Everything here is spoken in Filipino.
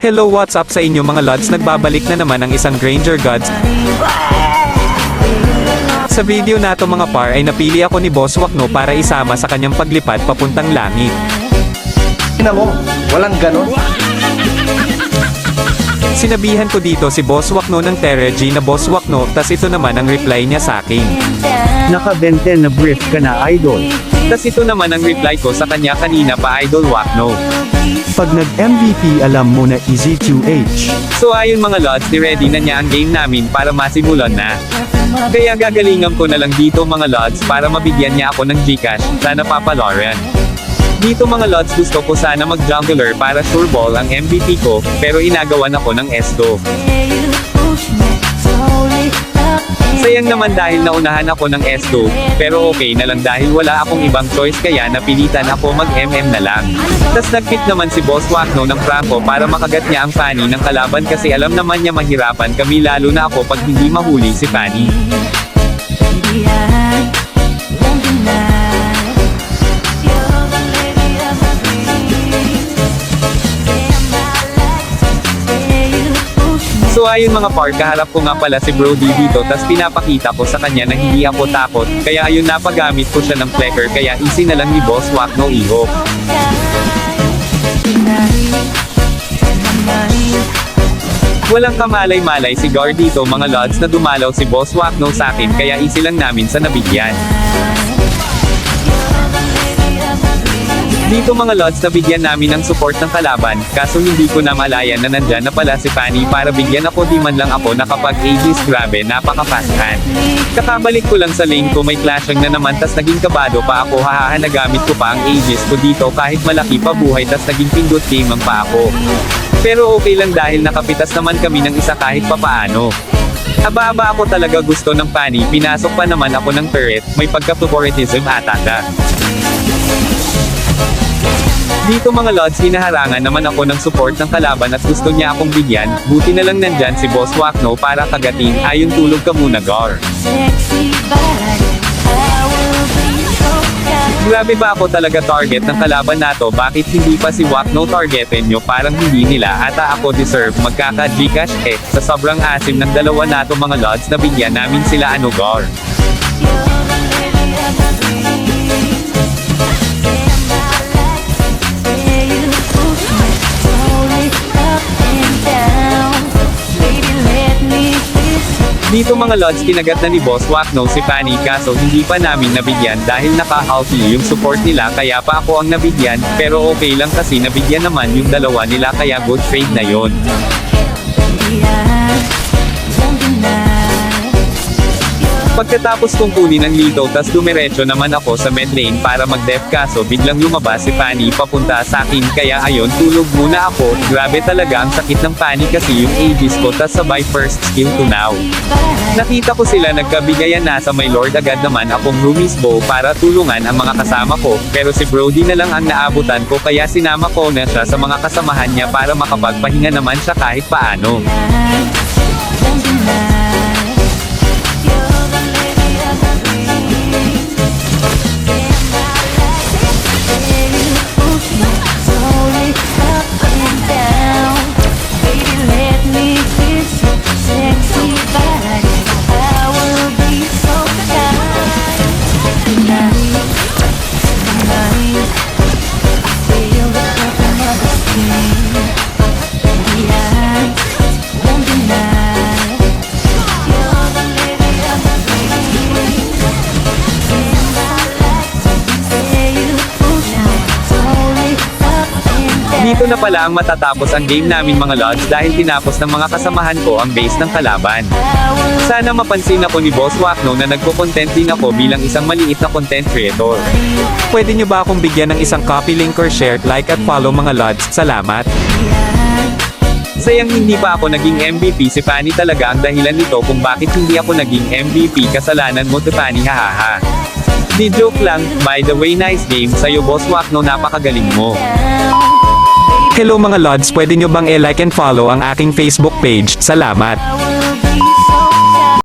Hello what's up sa inyo mga lods nagbabalik na naman ang isang Granger Gods. Sa video na to mga par ay napili ako ni Boss Wakno para isama sa kanyang paglipad papuntang langit. Tingnan mo, walang ganon. Sinabihan ko dito si Boss Wakno ng Teregy na Boss Wakno tas ito naman ang reply niya sa akin. Nakabente na brief ka na idol. Tas ito naman ang reply ko sa kanya kanina pa Idol Wakno. Pag nag-MVP alam mo na easy to H. So ayun mga lods, ready na niya ang game namin para masimulan na. Kaya gagalingan ko na lang dito mga lods para mabigyan niya ako ng Gcash, sana Papa Lauren. Dito mga lods gusto ko sana mag-jungler para sure ball ang MVP ko, pero inagawan ako ng Esto. Sayang naman dahil naunahan ako ng S2, pero okay na lang dahil wala akong ibang choice kaya napilitan ako mag-MM na lang. Tas nagpit naman si Boss Wakno ng Franco para makagat niya ang Fanny ng kalaban kasi alam naman niya mahirapan kami lalo na ako pag hindi mahuli si Fanny. So ayun mga par, kaharap ko nga pala si Brody dito tas pinapakita ko sa kanya na hindi ako takot, kaya ayun napagamit ko siya ng flecker kaya easy na lang ni Boss Wakno ihop. Walang kamalay-malay si Gar dito mga lods na dumalaw si Boss Wakno sa akin kaya easy lang namin sa nabigyan. Dito mga lods nabigyan namin ng support ng kalaban, kaso hindi ko na malayan na nandyan na pala si Fanny para bigyan ako di man lang ako nakapag Aegis grabe napaka-fast hand. Kakabalik ko lang sa lane ko may clashing na naman tas naging kabado pa ako hahaha nagamit ko pa ang Aegis ko dito kahit malaki pa buhay tas naging pindot game ang pa ako. Pero okay lang dahil nakapitas naman kami ng isa kahit papaano. Aba-aba ako talaga gusto ng Fanny, pinasok pa naman ako ng turret, may pagka-favoritism ata ka. Dito mga lods hinaharangan naman ako ng support ng kalaban at gusto niya akong bigyan, buti na lang nandyan si Boss Wakno para kagatin, ayon tulog ka muna Gar. Grabe ba ako talaga target ng kalaban nato bakit hindi pa si Wakno targetin nyo? Parang hindi nila. Ata ako deserve. Magkaka Gcash eh, sa sobrang asim ng dalawa nato mga lods na bigyan namin sila ano Gar. Dito mga lods kinagat na ni Boss Wakno si Fanny kaso hindi pa namin nabigyan dahil naka-healthy yung support nila kaya pa ako ang nabigyan, pero okay lang kasi nabigyan naman yung dalawa nila kaya good trade na yon. Pagkatapos kong kunin ang lito tas dumiretso naman ako sa mid lane para mag-def kaso biglang lumabas si Fanny papunta sa akin kaya ayon tulog muna ako, grabe talaga ang sakit ng Fanny kasi yung Aegis ko tas sabay first skill to now. Nakita ko sila nagkabigayan na sa may lord agad naman akong roomies bow para tulungan ang mga kasama ko, pero si Brody na lang ang naabutan ko kaya sinama ko na siya sa mga kasamahan niya para makapagpahinga naman siya kahit paano. Dito na pala ang matatapos ang game namin mga lods dahil tinapos ng mga kasamahan ko ang base ng kalaban. Sana mapansin ako ni Boss Wakno na nagko-content din ako bilang isang maliit na content creator. Pwede nyo ba akong bigyan ng isang copy link or share, like at follow mga lods, salamat. Sayang hindi pa ako naging MVP si Fanny talaga ang dahilan nito kung bakit hindi ako naging MVP kasalanan mo to Fanny hahaha. Di joke lang, by the way nice game sa'yo Boss Wakno napakagaling mo. Hello mga lods, pwede nyo bang i-like and follow ang aking Facebook page? Salamat.